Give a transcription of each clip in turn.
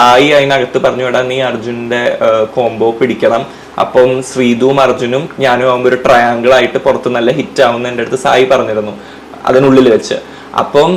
സായി അതിനകത്ത് പറഞ്ഞു വിടാൻ നീ അർജുനന്റെ കോംബോ പിടിക്കണം. അപ്പം ശ്രീതുവും അർജുനും ഞാനും ആകുമ്പോൾ ഒരു ട്രയാങ്കിൾ ആയിട്ട് പുറത്ത് നല്ല ഹിറ്റ് ആവുന്ന എന്റെ അടുത്ത് സായി പറഞ്ഞിരുന്നു അതിനുള്ളിൽ വെച്ച്. അപ്പം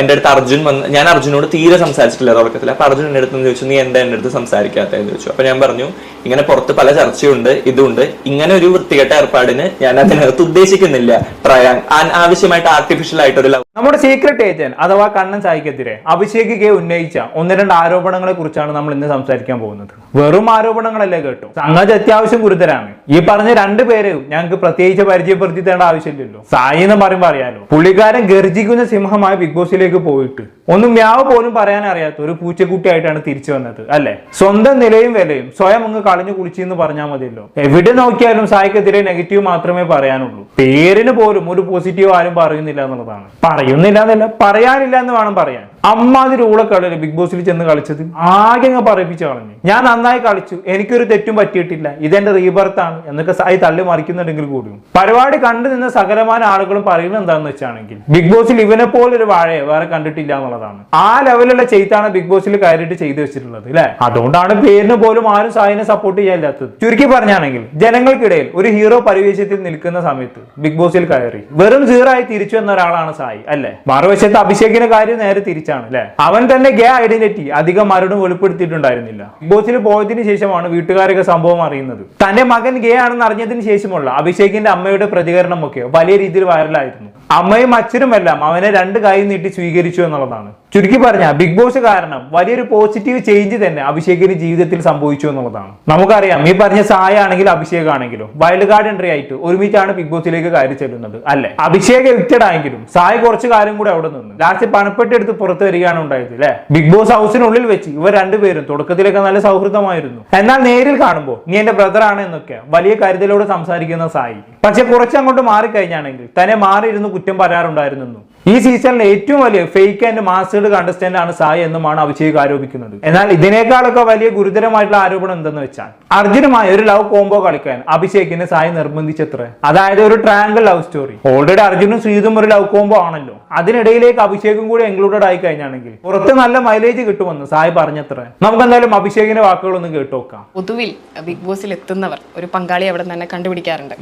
എന്റെ അടുത്ത് അർജുൻ വന്ന് ഞാൻ അർജുനോട് തീരെ സംസാരിച്ചിട്ടില്ല തുടക്കത്തിൽ. അപ്പൊ അർജുൻ എന്റെ അടുത്ത് ചോദിച്ചു നീ എന്താ എന്റെ അടുത്ത് സംസാരിക്കാത്തതെന്ന്? ചോദിച്ചു. അപ്പൊ ഞാൻ പറഞ്ഞു ഇങ്ങനെ പുറത്ത് പല ചർച്ചയുണ്ട് ഇതുണ്ട്. ഇങ്ങനെ ഒരു വൃത്തികെട്ട ഏർപ്പാടിന് ഞാൻ അതിനകത്ത് ഉദ്ദേശിക്കുന്നില്ല. ട്രയാങ് ആവശ്യമായിട്ട് ആർട്ടിഫിഷ്യൽ ആയിട്ടൊരു ലവ് നമ്മുടെ സീക്രട്ട് ഏജന്റ് അഥവാ കണ്ണൻ സായിക്കെതിരെ അഭിഷേക് കെ ഉന്നയിച്ച ഒന്ന് രണ്ട് ആരോപണങ്ങളെ കുറിച്ചാണ് നമ്മൾ ഇന്ന് സംസാരിക്കാൻ പോകുന്നത്. വെറും ആരോപണങ്ങളല്ലേ കേട്ടു? സംഗതി അത്യാവശ്യം ഗുരുതരാണ്. ഈ പറഞ്ഞ രണ്ടു പേരെയും ഞങ്ങൾക്ക് പ്രത്യേകിച്ച് പരിചയപ്പെടുത്തി തരേണ്ട ആവശ്യമില്ലല്ലോ. സായി എന്ന് പറയുമ്പോൾ അറിയാലോ. പുള്ളിക്കാരൻ ഗർജിക്കുന്ന സിംഹമായ ബിഗ് ബോസിലേക്ക് പോയിട്ട് ഒന്നും മ്യാവ് പോലും പറയാൻ അറിയാത്ത ഒരു പൂച്ചക്കുട്ടിയായിട്ടാണ് തിരിച്ചു വന്നത് അല്ലെ? സ്വന്തം നിലയും വിലയും സ്വയം അങ്ങ് കളഞ്ഞു കുളിച്ചു എന്ന് പറഞ്ഞാൽ മതിയല്ലോ. എവിടെ നോക്കിയാലും സായിക്കെതിരെ നെഗറ്റീവ് മാത്രമേ പറയാനുള്ളൂ. പേരിന് പോലും ഒരു പോസിറ്റീവ് ആരും പറയുന്നില്ല എന്നുള്ളതാണ്. പറയുന്നില്ല എന്നല്ല പറയാനില്ല എന്ന് വേണം പറയാൻ. അമ്മാതിരി ഊളക്കളിയല്ലേ ബിഗ് ബോസിൽ ചെന്ന് കളിച്ചത്? ആകെ അങ്ങ് പറയിപ്പിച്ച് കളഞ്ഞു. ഞാൻ നന്നായി കളിച്ചു. എനിക്കൊരു തെറ്റും പറ്റിയിട്ടില്ല. ഇതെന്റെ റീബർത്ത് ആണ്. എന്നൊക്കെ സായി തള്ളി മറിക്കുന്നുണ്ടെങ്കിൽ കൂടിയും. പരിപാടി കണ്ടു നിന്ന സകലമായ ആളുകളും പറയുന്നത് എന്താണെന്ന് വെച്ചാണെങ്കിൽ ബിഗ് ബോസിൽ ഇവനെ പോലെ ഒരു വാഴയെ വേറെ കണ്ടിട്ടില്ല എന്നുള്ളതാണ്. ആ ലെവലുള്ള ചെയ്താണ് ബിഗ് ബോസിൽ കയറിയിട്ട് ചെയ്തു വെച്ചിട്ടുള്ളത് അല്ലെ അതുകൊണ്ടാണ് പേരിന് പോലും ആരും സായിനെ സപ്പോർട്ട് ചെയ്യാനില്ലാത്തത്. ചുരുക്കി പറഞ്ഞാണെങ്കിൽ ജനങ്ങൾക്കിടയിൽ ഒരു ഹീറോ പരിവേശത്തിൽ നിൽക്കുന്ന സമയത്ത് ബിഗ് ബോസിൽ കയറി. വെറും സീറോ ആയി തിരിച്ചു വന്ന ഒരാളാണ് സായി അല്ലെ? മറുവശത്ത് അഭിഷേകിന്റെ കാര്യം നേരെ തിരിച്ചാണ് അല്ലെ? അവൻ തന്നെ ഗേ ഐഡന്റിറ്റി അധികം ആരോടും വെളിപ്പെടുത്തിയിട്ടുണ്ടായിരുന്നില്ല. ബോസിൽ പോയതിനു ശേഷമാണ് വീട്ടുകാരൊക്കെ സംഭവം അറിയുന്നത്. തന്റെ മകൻ ഗേ ആണെന്ന് അറിഞ്ഞതിന് ശേഷമുള്ള അഭിഷേകിന്റെ അമ്മയുടെ പ്രതികരണമൊക്കെ വലിയ രീതിയിൽ വൈറലായിരുന്നു അമ്മയും അച്ഛനും എല്ലാം അവനെ രണ്ട് കൈ നീട്ടി സ്വീകരിച്ചു എന്നുള്ളതാണ്. ചുരുക്കി പറഞ്ഞ ബിഗ് ബോസ് കാരണം വലിയൊരു പോസിറ്റീവ് ചേഞ്ച് തന്നെ അഭിഷേകിന് ജീവിതത്തിൽ സംഭവിച്ചു എന്നുള്ളതാണ്. നമുക്കറിയാം ഈ പറഞ്ഞ സായ ആണെങ്കിലും അഭിഷേക് ആണെങ്കിലും വൈൽഡ് കാർഡ് എൻട്രി ആയിട്ട് ഒരുമിച്ചാണ് ബിഗ് ബോസിലേക്ക് കയറി ചെല്ലുന്നത് അല്ലെ? അഭിഷേക് എവിക്റ്റഡ് ആയെങ്കിലും സായ കുറച്ച് കാലം കൂടെ അവിടെ നിന്ന്. ലാസ്റ്റ് പണപ്പെട്ടി എടുത്ത് പുറത്തു വരികയാണ് ഉണ്ടായത് അല്ലെ? ബിഗ് ബോസ് ഹൗസിനുള്ളിൽ വെച്ച് ഇവർ രണ്ടുപേരും തുടക്കത്തിലൊക്കെ നല്ല സൗഹൃദമായിരുന്നു. എന്നാൽ നേരിൽ കാണുമ്പോൾ നീ എന്റെ ബ്രദർ ആണ് എന്നൊക്കെ വലിയ കരുതലോട് സംസാരിക്കുന്ന സായി. പക്ഷെ കുറച്ചങ്ങോട്ട് മാറിക്കഴിഞ്ഞാണെങ്കിൽ തന്നെ മാറിയിരുന്നു കുറ്റം പറയാറുണ്ടായിരുന്നു ഈ സീസണിലെ ഏറ്റവും വലിയ ഫേക്ക് ആൻഡ് മാസ്റ്റേഡ് കണ്ടസ്റ്റന്റ് ആണ് സായി എന്നുമാണ് അഭിഷേക് ആരോപിക്കുന്നത്. എന്നാൽ ഇതിനേക്കാളൊക്കെ വലിയ ഗുരുതരമായിട്ടുള്ള ആരോപണം എന്തെന്ന് വെച്ചാൽ അർജുനുമായി ഒരു ലവ് കോംബോ കളിക്കാൻ അഭിഷേകിനെ സായി നിർബന്ധിച്ചത്ര? അതായത് ഒരു ട്രാങ്കിൾ ലവ് സ്റ്റോറി ഓൾറെഡി അർജുനും ശ്രീതും ഒരു ലവ് കോംബോ ആണല്ലോ. അതിനിടയിലേക്ക് അഭിഷേകും കൂടി ഇൻക്ലൂഡഡ് ആയി കഴിഞ്ഞാണെങ്കിൽ പുറത്ത് നല്ല മൈലേജ് കിട്ടുമെന്ന് സായി പറഞ്ഞത്ര? നമുക്ക് എന്തായാലും അഭിഷേകിന്റെ വാക്കുകളൊന്നും കേട്ടോക്കാം. പൊതുവിൽ ബിഗ് ബോസിൽ എത്തുന്നവർ ഒരു പങ്കാളിയെ അവിടെ തന്നെ കണ്ടുപിടിക്കാറുണ്ട്.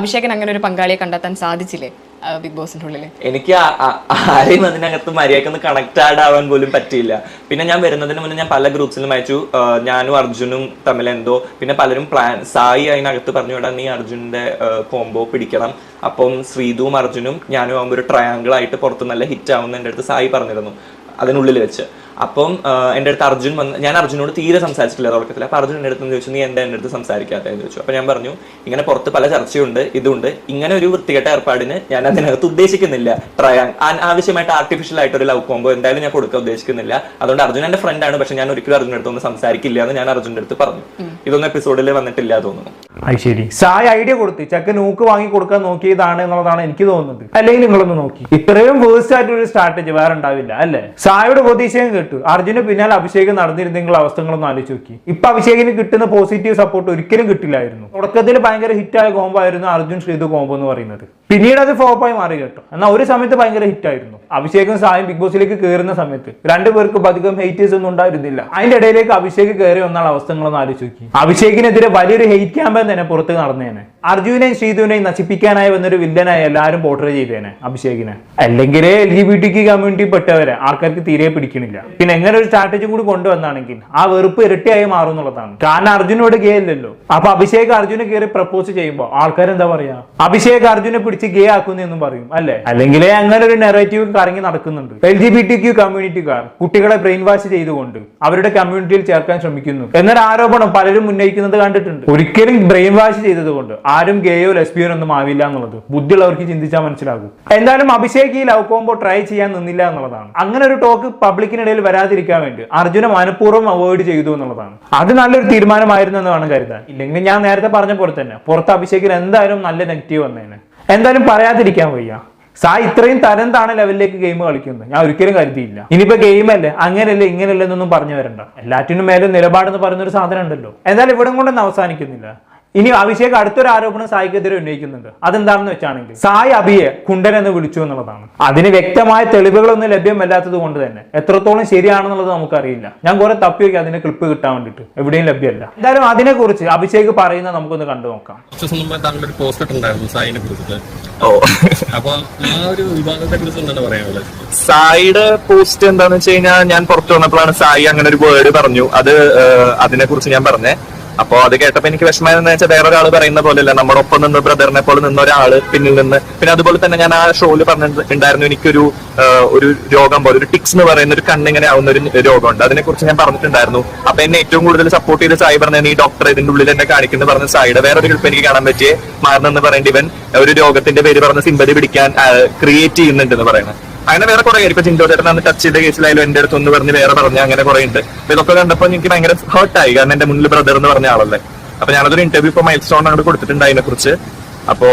അഭിഷേകൻ അങ്ങനെ ഒരു പങ്കാളിയെ കണ്ടെത്താൻ സാധിച്ചില്ലേ? ബിഗ് ബോസിന്റെ ഉള്ളിൽ എനിക്ക് ആരെയും അതിനകത്ത് മര്യാദക്കൊന്ന് കണക്ട് ആവാൻ പോലും പറ്റിയില്ല. പിന്നെ ഞാൻ വരുന്നതിന് മുന്നേ ഞാൻ പല ഗ്രൂപ്പ്സിലും അയച്ചു. ഞാനും അർജുനും തമ്മിൽ എന്തോ. പിന്നെ പലരും പ്ലാൻ സായി അതിനകത്ത് പറഞ്ഞു വിടാൻ നീ അർജുനന്റെ കോംബോ പിടിക്കണം. അപ്പം ശ്രീതുവും അർജുനും ഞാനും ആകുമ്പോൾ ഒരു ട്രയാങ്കിൾ ആയിട്ട് പുറത്ത് നല്ല ഹിറ്റ് ആവുന്ന എന്റെ അടുത്ത് സായി പറഞ്ഞിരുന്നു. അതിനുള്ളിൽ വെച്ച്. അപ്പം എന്റെ അടുത്ത് അർജുൻ വന്ന് ഞാൻ അർജുനോട് തീരെ സംസാരിച്ചിട്ടില്ല തുടക്കത്തിൽ അപ്പൊ അർജുൻ എന്റെ അടുത്ത് ചോദിച്ചു നീ എന്താ എന്റെ അടുത്ത് സംസാരിക്കാത്തതെന്ന് ചോദിച്ചു. അപ്പൊ ഞാൻ പറഞ്ഞു ഇങ്ങനെ പുറത്ത് പല ചർച്ചയുണ്ട് ഇതുണ്ട്. ഇങ്ങനെ ഒരു വൃത്തികെട്ട ഏർപ്പാടിന് ഞാൻ അതിനകത്ത് ഉദ്ദേശിക്കുന്നില്ല. ട്രയാങ് ആവശ്യമായിട്ട് ആർട്ടിഫിഷ്യൽ ആയിട്ട് ഒരു ലവ് കോംബോ എന്തായാലും ഞാൻ കൊടുക്കാൻ ഉദ്ദേശിക്കുന്നില്ല. അതുകൊണ്ട് അർജുൻ എന്റെ ഫ്രണ്ട് ആണ്. പക്ഷെ ഞാൻ ഒരിക്കലും അർജുന്റെ അടുത്തൊന്നും സംസാരിക്കില്ല എന്ന് ഞാൻ അർജുന്റെ അടുത്ത് പറഞ്ഞു. ഇതൊന്നും എപ്പിസോഡിൽ വന്നിട്ടില്ല തോന്നുന്നു. അത് ശരി. സായ് ഐഡിയ കൊടുത്തു. ചെക്ക് നോക്ക് വാങ്ങി കൊടുക്കാൻ നോക്കിയതാണ് എന്നുള്ളതാണ് എനിക്ക് തോന്നുന്നത്. അല്ലെങ്കിൽ നിങ്ങളൊന്ന് നോക്കി. ഇത്രയും വേഴ്സ് ആയിട്ട് ഒരു സ്ട്രാറ്റജി വേറെ ഉണ്ടാവില്ല അല്ലേ? സായയുടെ പ്രതീക്ഷയും കേട്ടു. അർജുന് പിന്നാലെ അഭിഷേകം നടന്നിരുന്നെങ്കിൽ അവസ്ഥകളൊന്നും ആലോചിച്ച് നോക്കി. ഇപ്പൊ അഭിഷേകിന് കിട്ടുന്ന പോസിറ്റീവ് സപ്പോർട്ട് ഒരിക്കലും കിട്ടില്ലായിരുന്നു. തുടക്കത്തിൽ ഭയങ്കര ഹിറ്റായ കോംബോ ആയിരുന്നു അർജുൻ ശ്രീതു കോംബോ എന്ന് പറയുന്നത്. പിന്നീട് അത് ഫ്ലോപ്പായി മാറി കേട്ടോ. എന്നാൽ ഒരു സമയത്ത് ഭയങ്കര ഹിറ്റ് ആയിരുന്നു. അഭിഷേകും സായും ബിഗ് ബോസിലേക്ക് കയറുന്ന സമയത്ത്. രണ്ടുപേർക്കും അധികം ഹെയ്റ്റേഴ്സ് ഒന്നും ഉണ്ടായിരുന്നില്ല. അതിന്റെ ഇടയിലേക്ക് അഭിഷേക് കയറി വന്നാൽ അവസ്ഥകളൊന്നും ആലോചിച്ച് നോക്കി. അഭിഷേകിനെതിരെ വലിയൊരു ഹെയ്റ്റ് ക്യാമ്പയിൻ തന്നെ പുറത്ത് നടന്നേനെ. അർജുനെയും ശ്രീധുവിനെയും നശിപ്പിക്കാനായി വന്നൊരു വില്ലനായി എല്ലാവരും പോർട്രേ ചെയ്തേനെ അഭിഷേകിനെ. അല്ലെങ്കിൽ L G B T community പെട്ടവരെ ആൾക്കാർക്ക് തീരെ പിടിക്കണില്ല. പിന്നെ എങ്ങനെ ഒരു സ്ട്രാറ്റജി കൂടി കൊണ്ടുവന്നാണെങ്കിൽ ആ വെറുപ്പ് ഇരട്ടിയായി മാറും എന്നുള്ളതാണ്. കാരണം അർജുനോട് ഗേ അല്ലല്ലോ അപ്പൊ അഭിഷേക് അർജുനെ കയറി പ്രപ്പോസ് ചെയ്യുമ്പോൾ ആൾക്കാർ എന്താ പറയാ? അഭിഷേക് അർജുനെ പിടിച്ച് ഗേ ആക്കുന്നു എന്നും പറയും അല്ലെ? അല്ലെങ്കിൽ അങ്ങനെ ഒരു നെറേറ്റീവ് കറങ്ങി നടക്കുന്നുണ്ട്. L G B T Q കമ്മ്യൂണിറ്റിക്കാർ കുട്ടികളെ ബ്രെയിൻ വാഷ് ചെയ്തുകൊണ്ട് അവരുടെ കമ്മ്യൂണിറ്റിയിൽ ചേർക്കാൻ ശ്രമിക്കുന്നു. എന്നൊരു ആരോപണം പലരും ഉന്നയിക്കുന്നത് കണ്ടിട്ടുണ്ട്. ഒരിക്കലും ബ്രെയിൻ വാഷ് ചെയ്തതുകൊണ്ട് ആരും ഗേയോ ലെസ്ബിയോ ഒന്നും ആവില്ല എന്നുള്ളത് ബുദ്ധിയുള്ളവർക്ക് ചിന്തിച്ചാൽ മനസ്സിലാകും. എന്തായാലും അഭിഷേക് ഈ ലവ് കോംബോ ട്രൈ ചെയ്യാൻ നിന്നില്ല എന്നുള്ളതാണ്. അങ്ങനെ ഒരു ടോക്ക് പബ്ലിക്കിനിടയിൽ വരാതിരിക്കാൻ വേണ്ടി അർജുന മനഃപൂർവം അവോയ്ഡ് ചെയ്തു എന്നുള്ളതാണ്. അത് നല്ലൊരു തീരുമാനമായിരുന്നു എന്ന് വേണം കരുതാൻ. ഇല്ലെങ്കിൽ ഞാൻ നേരത്തെ പറഞ്ഞ പോലെ തന്നെ പുറത്ത് അഭിഷേകിന് എന്തായാലും നല്ല നെഗറ്റീവ് വന്നേനെ. എന്തായാലും പറയാതിരിക്കാൻ വയ്യ. സാ ഇത്രയും തരം താണ ലെവലിലേക്ക് ഗെയിം കളിക്കുന്നത്. ഞാൻ ഒരിക്കലും കരുതിയില്ല. ഇനിയിപ്പോ ഗെയിം അല്ലേ? അങ്ങനെയല്ലേ ഇങ്ങനെയല്ലേ എന്നൊന്നും പറഞ്ഞു വരണ്ട. എല്ലാറ്റിനും മേലും നിലപാടെന്ന് പറയുന്ന ഒരു സാധനം ഉണ്ടല്ലോ എന്തായാലും ഇവിടെ കൊണ്ടൊന്നും അവസാനിക്കുന്നില്ല. ഇനി അഭിഷേക് അടുത്തൊരു ആരോപണം സായിക്കെതിരെ ഉന്നയിക്കുന്നുണ്ട്. അതെന്താണെന്ന് വെച്ചാണെങ്കിൽ സായ് അഭിയെ കുണ്ടൻ എന്ന് വിളിച്ചു എന്നുള്ളതാണ്. അതിന് വ്യക്തമായ തെളിവുകളൊന്നും ലഭ്യമല്ലാത്തത് കൊണ്ട് തന്നെ എത്രത്തോളം ശരിയാണെന്നുള്ളത് നമുക്കറിയില്ല. ഞാൻ കുറെ തപ്പി നോക്കി അതിന് ക്ലിപ്പ് കിട്ടാൻ വേണ്ടിട്ട് എവിടെയും ലഭ്യമല്ല. എന്തായാലും അതിനെക്കുറിച്ച് അഭിഷേക് പറയുന്ന നമുക്കൊന്ന് കണ്ടു നോക്കാം. പോസ്റ്റ് ഇട്ടുണ്ടായിരുന്നു സായിനെ കുറിച്ചിട്ട്. ഓ. അപ്പൊ ആ ഒരു വിഭാഗത്തെ കുറിച്ച് എന്താണ് പറയാനുള്ളത് സായിയുടെ പോസ്റ്റ് എന്താണെന്ന് വെച്ച് കഴിഞ്ഞാൽ ഞാൻ പുറത്തു വന്നപ്പോഴാണ് സായി അങ്ങനെ ഒരു വേർഡ് പറഞ്ഞു. അത് അതിനെ കുറിച്ച് ഞാൻ പറഞ്ഞേ. അപ്പോ അത് കേട്ടപ്പോ എനിക്ക് വിഷമം വെച്ചാൽ വേറെ ഒരാൾ പറയുന്ന പോലെയല്ല. നമ്മുടെ ഒപ്പം നിന്ന് ബ്രദറിനെ പോലെ നിന്ന ഒരാൾ പിന്നിൽ നിന്ന്. പിന്നെ അതുപോലെ തന്നെ ഞാൻ ആ ഷോയിൽ പറഞ്ഞിട്ടുണ്ടായിരുന്നു എനിക്കൊരു ഒരു രോഗം പോലെ ഒരു ടിക്സ് എന്ന് പറയുന്ന ഒരു കണ്ണിങ്ങനെ ആവുന്ന ഒരു രോഗമുണ്ട്. അതിനെ കുറിച്ച് ഞാൻ പറഞ്ഞിട്ടുണ്ടായിരുന്നു. അപ്പൊ എന്നെ ഏറ്റവും കൂടുതൽ സപ്പോർട്ട് ചെയ്ത സായി പറഞ്ഞ ഈ ഡോക്ടർ ഇതിന്റെ ഉള്ളിൽ എന്നെ കാണിക്കുന്നു പറഞ്ഞ സായിയുടെ വേറെ ഒരു ക്ലിപ്പ് എനിക്ക് കാണാൻ പറ്റിയേ മാറുന്നെന്ന് പറയേണ്ടി ഇവൻ ഒരു രോഗത്തിന്റെ പേര് പറഞ്ഞ് സിമ്പതി പിടിക്കാൻ ക്രിയേറ്റ് ചെയ്യുന്നുണ്ടെന്ന് പറയുന്നത്. അങ്ങനെ വേറെ കുറെ ഇപ്പൊ ചിന്തോ ചേട്ടൻ ടച്ച് ചെയ്ത കേസിലായാലും എന്റെ അടുത്ത് ഒന്ന് പറഞ്ഞ് വേറെ പറഞ്ഞ് അങ്ങനെ കുറെ ഉണ്ട് ഇതൊക്കെ കണ്ടപ്പോ എനിക്ക് ഭയങ്കര ഹേർട്ടായി കാരണം എന്റെ മുന്നിൽ ബ്രദർ എന്ന് പറഞ്ഞ ആളല്ലേ. അപ്പൊ ഞാനതൊരു ഇന്റർവ്യൂ ഇപ്പൊ മൈൽ സ്റ്റോൺ അങ്ങോട്ട് കൊടുത്തിട്ടുണ്ട് അതിനെ കുറിച്ച് അപ്പോ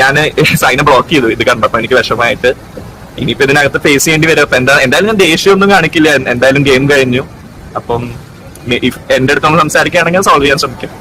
ഞാൻ സൈനെ ബ്ലോക്ക് ചെയ്തു. ഇത് കണ്ടപ്പോ എനിക്ക് വിഷമമായിട്ട്. ഇനിയിപ്പോ ഇതിനകത്ത് ഫേസ് ചെയ്യേണ്ടി വരും. അപ്പൊ എന്താ എന്തായാലും ഞാൻ ദേഷ്യമൊന്നും കാണിക്കില്ല. എന്തായാലും ഗെയിം കഴിഞ്ഞു. അപ്പം എന്റെ നമ്മൾ സംസാരിക്കുകയാണെങ്കിൽ സോൾവ് ചെയ്യാൻ ശ്രമിക്കാം.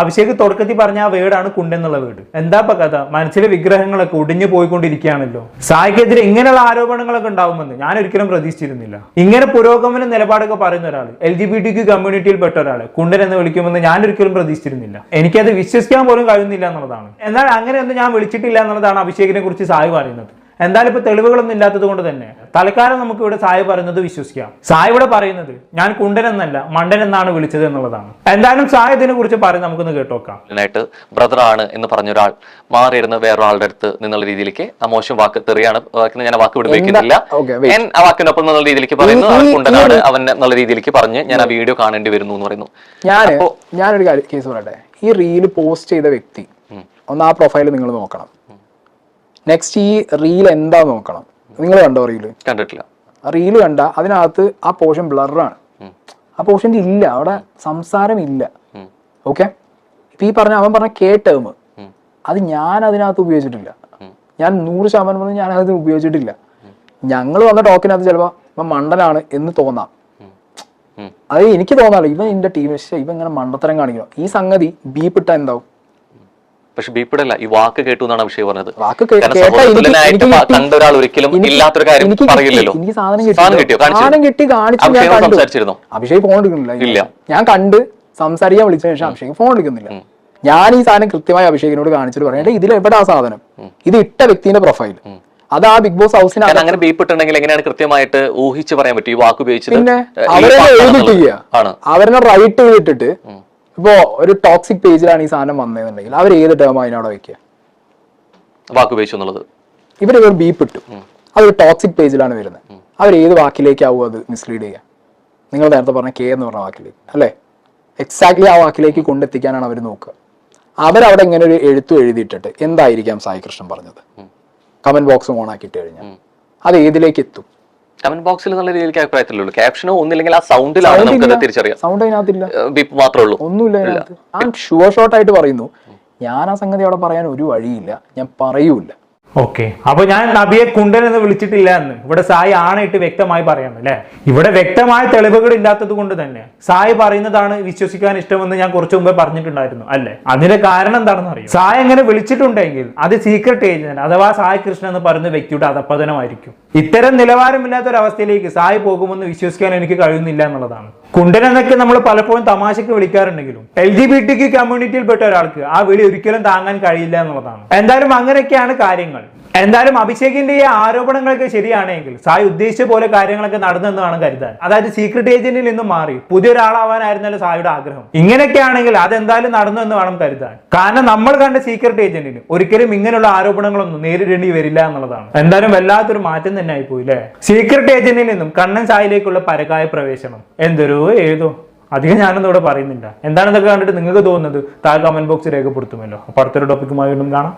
അഭിഷേക് തുടക്കത്തിൽ പറഞ്ഞ ആ വീടാണ് കുണ്ടെന്നുള്ള വീട്. എന്താ ഇപ്പൊ കഥ? മനസ്സിലെ വിഗ്രഹങ്ങളൊക്കെ ഒടിഞ്ഞു പോയിക്കൊണ്ടിരിക്കുകയാണല്ലോ. സായിക്കെതിരെ ഇങ്ങനെയുള്ള ആരോപണങ്ങളൊക്കെ ഉണ്ടാവുമെന്ന് ഞാൻ ഒരിക്കലും പ്രതീക്ഷിച്ചിരുന്നില്ല. ഇങ്ങനെ പുരോഗമന നിലപാടൊക്കെ പറയുന്ന ഒരാൾ എൽ ജി ബി ടി കമ്മ്യൂണിറ്റിയിൽ പെട്ട ഒരാൾ കുണ്ടൻ എന്ന് വിളിക്കുമെന്ന് ഞാൻ ഒരിക്കലും പ്രതീക്ഷിച്ചിരുന്നില്ല. എനിക്കത് വിശ്വസിക്കാൻ പോലും കഴിയുന്നില്ല എന്നുള്ളതാണ്. എന്നാൽ അങ്ങനെയൊന്നും ഞാൻ വിളിച്ചിട്ടില്ല എന്നുള്ളതാണ് അഭിഷേകിനെ കുറിച്ച് സായി പറയുന്നത്. എന്തായാലും ഇപ്പൊ തെളിവുകളൊന്നും ഇല്ലാത്തത് കൊണ്ട് തന്നെ. തൽക്കാലം നമുക്ക് ഇവിടെ സായി പറയുന്നത് വിശ്വസിക്കാം. സായി ഇവിടെ പറയുന്നത് ഞാൻ കുണ്ടൻ എന്നല്ല മണ്ടൻ എന്നാണ് വിളിച്ചത് എന്നുള്ളതാണ്. എന്തായാലും സായ ഇതിനെ കുറിച്ച് പറയും നമുക്കൊന്ന് കേട്ടോക്കാം. ബ്രദർ ആണ് എന്ന് പറഞ്ഞ ഒരാൾ മാറിയിരുന്ന വേറൊരാളുടെ അടുത്ത് നിന്നുള്ള രീതിയിലേക്ക് ആ മോശം വാക്ക് തെറിയാണ് ഞാൻ ആ വാക്ക് ഞാൻ ആ വാക്കിനൊപ്പം എന്നുള്ള രീതിയിലേക്ക് പറയുന്നു. അവൻ കുണ്ടനാണ് അവൻ എന്നുള്ള രീതിയിലേക്ക് പറഞ്ഞ് ഞാൻ ആ വീഡിയോ കാണേണ്ടി വരുന്നു എന്ന് പറയുന്നു. ഞാൻ ഞാനൊരു കാര്യം കേസ് പറയട്ടെ. ഈ റീൽ പോസ്റ്റ് ചെയ്ത വ്യക്തി ഒന്ന് ആ പ്രൊഫൈൽ നിങ്ങൾ നോക്കണം. നെക്സ്റ്റ് ഈ റീൽ എന്താ നോക്കണം. നിങ്ങൾ കണ്ടോ റീൽ കണ്ടിട്ടില്ല. റീൽ കണ്ട അതിനകത്ത് ആ പോർഷൻ ബ്ലറാണ് ആ പോർഷൻ ഇല്ല അവിടെ സംസാരം ഇല്ല ഓക്കെ ഇപ്പൊ ഈ പറഞ്ഞ അവൻ പറഞ്ഞ കേ ടേം അത് ഞാൻ അതിനകത്ത് ഉപയോഗിച്ചിട്ടില്ല ഞാൻ നൂറ് ശതമാനം പറഞ്ഞ് ഞാൻ അതിന് ഉപയോഗിച്ചിട്ടില്ല ഞങ്ങൾ വന്ന ടോക്കിനകത്ത് ചിലപ്പോ ഇവൻ മണ്ടനാണ് എന്ന് തോന്നാം. അത് എനിക്ക് തോന്നാറില്ല. ഇവൻ എന്റെ ടീം ഇവ ഇങ്ങനെ മണ്ടത്തരം കാണിക്കണം ഈ സംഗതി ബീപ്പിട്ട എന്താവും? പക്ഷെ ബീപ്പിടല്ല ഈ വാക്ക് കേട്ടു എന്നാണ് അഭിഷേക് പറഞ്ഞത്. കണ്ട ഒരാൾ ഒരിക്കലും ഇല്ലാത്തൊരു കാര്യം പറയില്ലല്ലോ. സംസാരിച്ചിരുന്നു സാധനം കിട്ടി. ഞാൻ അഭിഷേക് കണ്ടു. സംസാരിച്ചിരുന്നോ? ഫോൺ എടുക്കുന്നില്ല. ഇല്ല. ഞാൻ കണ്ട് സംസാരിക്കാൻ വിളിച്ച ശേഷം അഭിഷേക് ഫോൺ എടുക്കുന്നില്ല. ഞാൻ ഈ സാധനം കൃത്യമായി അഭിഷേകിനോട് കാണിച്ചിട്ട് പറയാം. ഇതിൽ എവിടെ ആ സാധനം ഇത് ഇട്ട വ്യക്തിന്റെ പ്രൊഫൈൽ അത് ആ ബിഗ് ബോസ് ഹൗസിന് അങ്ങനെ ബീപ്പിട്ടുണ്ടെങ്കിൽ എങ്ങനെയാണ് കൃത്യമായിട്ട് ഊഹിച്ച് പറയാൻ പറ്റും? ഈ വാക്ക് ഉപയോഗിച്ചത് പിന്നെ അവരെ. എഴുതിട്ടില്ല അവരെ റൈറ്റ് ചെയ്തിട്ടിട്ട് ഇപ്പോ ഒരു ടോക്സിക് പേജിലാണ് ഈ സാധനം വന്നതെന്നുണ്ടെങ്കിൽ അവർ ഏത് ടേം അതിനവിടെ വെക്കുക? വാക്ക് ഉപയോഗിച്ചു എന്നുള്ളത്. ഇവർ ഒരു ബീപ്പ് ഇട്ടു അതൊരു ടോക്സിക് പേജിലാണ് വരുന്നത്. അവർ ഏത് വാക്കിലേക്കാവും അത് മിസ്ലീഡ് ചെയ്യുക. നിങ്ങൾ നേരത്തെ പറഞ്ഞ കെ എന്ന് പറഞ്ഞ വാക്കിലേക്ക് അല്ലേ? എക്സാക്ട്ലി ആ വാക്കിലേക്ക് കൊണ്ടെത്തിക്കാനാണ് അവർ നോക്കുക. അവരവിടെ ഇങ്ങനെ ഒരു എഴുത്തു എഴുതിയിട്ടിട്ട് എന്തായിരിക്കാം സായി കൃഷ്ണൻ പറഞ്ഞത്? കമന്റ് ബോക്സ് ഓൺ ആക്കിയിട്ട് കഴിഞ്ഞാൽ. അത് ഏതിലേക്ക് എത്തും? കമന്റ് ബോക്സിൽ നല്ല രീതിയിലേക്ക് അഭിപ്രായത്തിലുള്ളൂ ക്യാപ്ഷനോ ഒന്നില്ലെങ്കിൽ ആ സൗണ്ടിലാണ് നമുക്കത് തിരിച്ചറിയാം. സൗണ്ട് അതിനകത്തില്ല. ബീപ്പ് മാത്രമേ ഉള്ളൂ. ഒന്നുമില്ല ഞാൻ ഷുവർ ഷോട്ട് ആയിട്ട് പറയുന്നു. ഞാൻ ആ സംഗതി അവിടെ പറയാൻ ഒരു വഴിയില്ല. ഞാൻ പറയൂല ഓക്കെ. അപ്പൊ ഞാൻ നബിയെ കുണ്ടൻ എന്ന് വിളിച്ചിട്ടില്ല എന്ന്. ഇവിടെ സായി ആണയിട്ട് വ്യക്തമായി പറയണം അല്ലെ? ഇവിടെ വ്യക്തമായ തെളിവുകൾ ഇല്ലാത്തത് കൊണ്ട് തന്നെ സായി പറയുന്നതാണ് വിശ്വസിക്കാൻ ഇഷ്ടമെന്ന് ഞാൻ കുറച്ചു മുമ്പേ പറഞ്ഞിട്ടുണ്ടായിരുന്നു അല്ലെ? അതിന്റെ കാരണം എന്താണെന്ന് അറിയാം? സായി അങ്ങനെ വിളിച്ചിട്ടുണ്ടെങ്കിൽ അത് സീക്രട്ട് ഏജന്റ് അഥവാ സായി കൃഷ്ണൻ എന്ന് പറയുന്ന വ്യക്തിയുടെ അധപ്പതനമായിരിക്കും ഇത്തരം നിലവാരമില്ലാത്ത ഒരു അവസ്ഥയിലേക്ക് സായി പോകുമെന്ന് വിശ്വസിക്കാൻ എനിക്ക് കഴിയുന്നില്ല എന്നുള്ളതാണ്. കുണ്ടൻ എന്നൊക്കെ നമ്മൾ പലപ്പോഴും തമാശക്ക് വിളിക്കാറുണ്ടെങ്കിലും എൽ ജി ബി ടി കമ്മ്യൂണിറ്റിയിൽപ്പെട്ട ഒരാൾക്ക് ആ വിളി ഒരിക്കലും താങ്ങാൻ കഴിയില്ല എന്നുള്ളതാണ്. എന്തായാലും അങ്ങനെയൊക്കെയാണ് കാര്യങ്ങൾ. എന്തായാലും അഭിഷേകിന്റെ ഈ ആരോപണങ്ങളൊക്കെ ശരിയാണെങ്കിൽ സായി ഉദ്ദേശിച്ച പോലെ കാര്യങ്ങളൊക്കെ നടന്നെന്ന് വേണം കരുതാൻ. അതായത് സീക്രട്ട് ഏജന്റിൽ നിന്നും മാറി പുതിയൊരാളാവാനായിരുന്നല്ലോ സായിയുടെ ആഗ്രഹം. ഇങ്ങനെയൊക്കെയാണെങ്കിൽ അതെന്തായാലും നടന്നു എന്ന് വേണം കരുതാൻ. കാരണം നമ്മൾ കണ്ട സീക്രട്ട് ഏജന്റിന് ഒരിക്കലും ഇങ്ങനെയുള്ള ആരോപണങ്ങളൊന്നും നേരിടേണ്ടി വരില്ല എന്നുള്ളതാണ്. എന്തായാലും വല്ലാത്തൊരു മാറ്റം തന്നെ ആയിപ്പോയി അല്ലേ സീക്രട്ട് ഏജന്റിൽ നിന്നും കണ്ണൻ സായിലേക്കുള്ള പരകായ പ്രവേശനം. എന്തൊരു ഏതോ? അധികം ഞാനൊന്നും ഇവിടെ പറയുന്നില്ല. എന്താണ് ഇതൊക്കെ കണ്ടിട്ട് നിങ്ങൾക്ക് തോന്നുന്നത്? താഴെ കമന്റ് ബോക്സ് രേഖപ്പെടുത്തുമല്ലോ. അപ്പൊ അടുത്തൊരു ടോപ്പിക്കുമായി വീണ്ടും കാണാം.